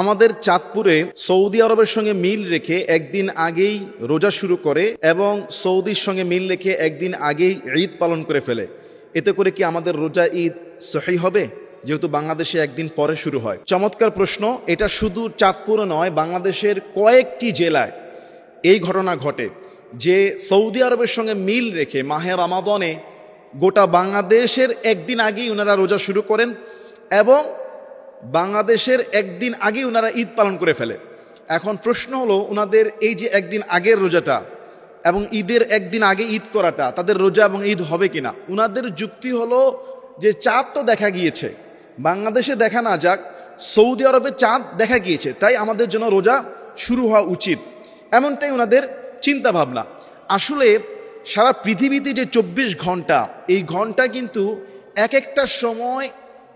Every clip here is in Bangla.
আমাদের চাঁদপুরে সৌদি আরবের সঙ্গে মিল রেখে একদিন আগেই রোজা শুরু করে এবং সৌদির সঙ্গে মিল রেখে একদিন আগেই ঈদ পালন করে ফেলে। এতে করে কি আমাদের রোজা ঈদ সহি হবে? যেহেতু বাংলাদেশে একদিন পরে শুরু হয়। চমৎকার প্রশ্ন, এটা শুধু চাঁদপুরে নয়, বাংলাদেশের কয়েকটি জেলায় এই ঘটনা ঘটে যে সৌদি আরবের সঙ্গে মিল রেখে মাহে রামাদনে গোটা বাংলাদেশের একদিন আগেই ওনারা রোজা শুরু করেন এবং বাংলাদেশের একদিন আগে ওনারা ঈদ পালন করে ফেলে। এখন প্রশ্ন হলো ওনাদের এই যে একদিন আগের রোজাটা এবং ঈদের একদিন আগে ঈদ করাটা, তাদের রোজা এবং ঈদ হবে কিনা? ওনাদের যুক্তি হলো যে চাঁদ তো দেখা গিয়েছে। বাংলাদেশে দেখা না যাক, সৌদি আরবে চাঁদ দেখা গিয়েছে। তাই আমাদের জন্য রোজা শুরু হওয়া উচিত। এমনটাই ওনাদের চিন্তা ভাবনা আসলে সারা পৃথিবীতে যে চব্বিশ ঘণ্টা, এই ঘণ্টা কিন্তু এক একটা সময়,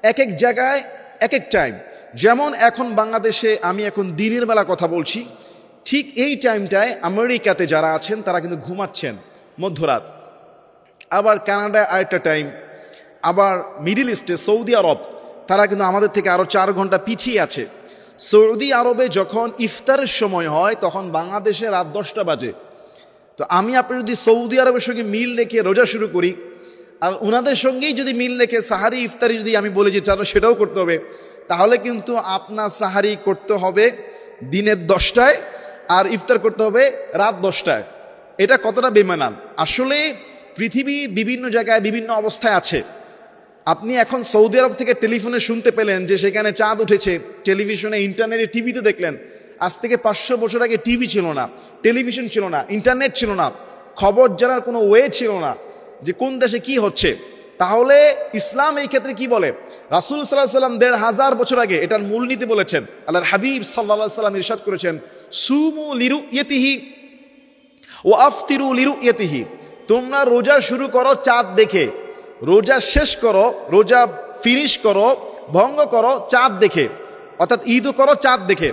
এক এক জায়গায় এক এক টাইম যেমন এখন বাংলাদেশে আমি এখন দিনের বেলা কথা বলছি, ঠিক এই টাইমটায় আমেরিকাতে যারা আছেন, তারা কিন্তু ঘুমাচ্ছেন মধ্যরাত। আবার কানাডায় আরেকটা টাইম আবার মিডিল ইস্টে, সৌদি আরব, তারা কিন্তু আমাদের থেকে আরও চার ঘণ্টা পিছিয়ে আছে। সৌদি আরবে যখন ইফতারের সময় হয়, তখন বাংলাদেশে রাত দশটা বাজে। তো আমি আপনি যদি সৌদি আরবের সঙ্গে মিল রেখে রোজা শুরু করি আর ওনাদের সঙ্গেই যদি মিল রেখে সাহারি ইফতারি যদি আমি বলি যে, চালো সেটাও করতে হবে, তাহলে কিন্তু আপনার সাহারি করতে হবে দিনের দশটায় আর ইফতার করতে হবে রাত দশটায়। এটা কতটা বেমানান? আসলে পৃথিবী বিভিন্ন জায়গায় বিভিন্ন অবস্থায় আছে। আপনি এখন সৌদি আরব থেকে টেলিফোনে শুনতে পেলেন যে, সেখানে চাঁদ উঠেছে, টেলিভিশনে, ইন্টারনেটে টিভিতে দেখলেন। আজ থেকে পাঁচশো বছর আগে টিভি ছিল না, টেলিভিশন ছিল না, ইন্টারনেট ছিল না, খবর জানার কোনো ওয়ে ছিল না। যে কোন দেশে কি হচ্ছে? তাহলে ইসলাম এই ক্ষেত্রে কি বলে? রাসুল সাল্লাহ সাল্লাম দেড় হাজার বছর আগে এটার মূলনীতি বলেছেন। আল্লাহর হাবিব সাল্লাহ সাল্লাম ইরশাদ করেছেন, সুমু লিরু ইয়েতিহি ও আফতিরু লিরু ইয়েতিহি। তোমরা রোজা শুরু করো চাঁদ দেখে, রোজা শেষ করো, রোজা ফিনিশ করো, ভঙ্গ করো চাঁদ দেখে, অর্থাৎ ঈদও করো চাঁদ দেখে।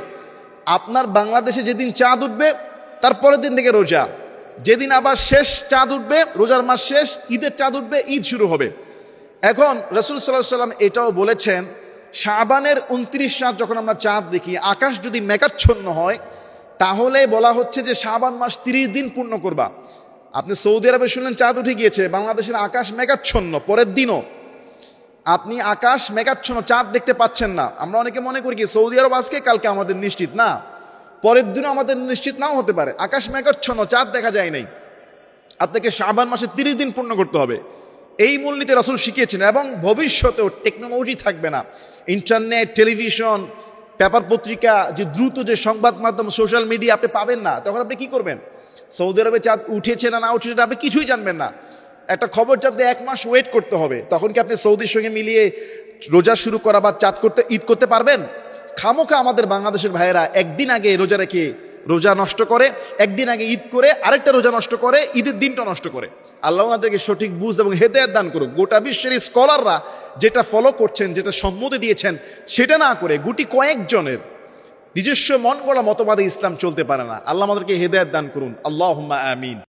আপনার বাংলাদেশে যেদিন চাঁদ উঠবে তারপরের দিন থেকে রোজা। যেদিন আবার শেষ চাঁদ উঠবে, রোজার মাস শেষ, ঈদের চাঁদ উঠবে, ঈদ শুরু হবে। এখন রসুল সাল্লাহ সাল্লাম এটাও বলেছেন, শাবানের উনত্রিশ চাঁদ যখন আমরা চাঁদ দেখি, আকাশ যদি মেঘাচ্ছন্ন হয়, তাহলে বলা হচ্ছে যে শাবান মাস তিরিশ দিন পূর্ণ করবা। আপনি সৌদি আরবে শুনলেন চাঁদ উঠে গিয়েছে, বাংলাদেশের আকাশ মেঘাচ্ছন্ন, পরের দিনও। আপনি আকাশ মেঘাচ্ছন্ন, চাঁদ দেখতে পাচ্ছেন না। আমরা অনেকে মনে করি কি, সৌদি আরব আজকে, কালকে আমাদের নিশ্চিত। না। পরের দিনও আমাদের নিশ্চিত নাও হতে পারে। আকাশ মেঘাচ্ছন্ন, চাঁদ দেখা যায় নাই। আপনাকে শাবান মাসে তিরিশ দিন পূর্ণ করতে হবে। এই মূলনীতি রাসুল শিখিয়েছেন এবং ভবিষ্যতেও টেকনোলজি থাকবে না। ইন্টারনেট, টেলিভিশন, পেপার পত্রিকা, যে দ্রুত যে সংবাদ মাধ্যম, সোশ্যাল মিডিয়া আপনি পাবেন না। তখন আপনি কি করবেন? সৌদি আরবে চাঁদ উঠেছে না না উঠেছে না আপনি কিছুই জানবেন না। একটা খবর জানতে এক মাস ওয়েট করতে হবে। তখন কি আপনি সৌদির সঙ্গে মিলিয়ে রোজা শুরু করা বা চাঁদ করতে ঈদ করতে পারবেন? খামোখা আমাদের বাংলাদেশের ভাইয়েরা একদিন আগে রোজা রেখে রোজা নষ্ট করে, একদিন আগে ঈদ করে, আরেকটা রোজা নষ্ট করে, ঈদের দিনটা নষ্ট করে। আল্লাহ আমাদেরকে সঠিক বুঝ এবং হেদায়ত দান করুক। গোটা বিশ্বের স্কলাররা যেটা ফলো করছেন, যেটা সম্মতি দিয়েছেন, সেটা না করে গুটি কয়েকজনের নিজস্ব মন গড়া মতবাদে ইসলাম চলতে পারে না। আল্লাহ আমাদেরকে হেদায়ত দান করুন। আল্লাহ আমিন।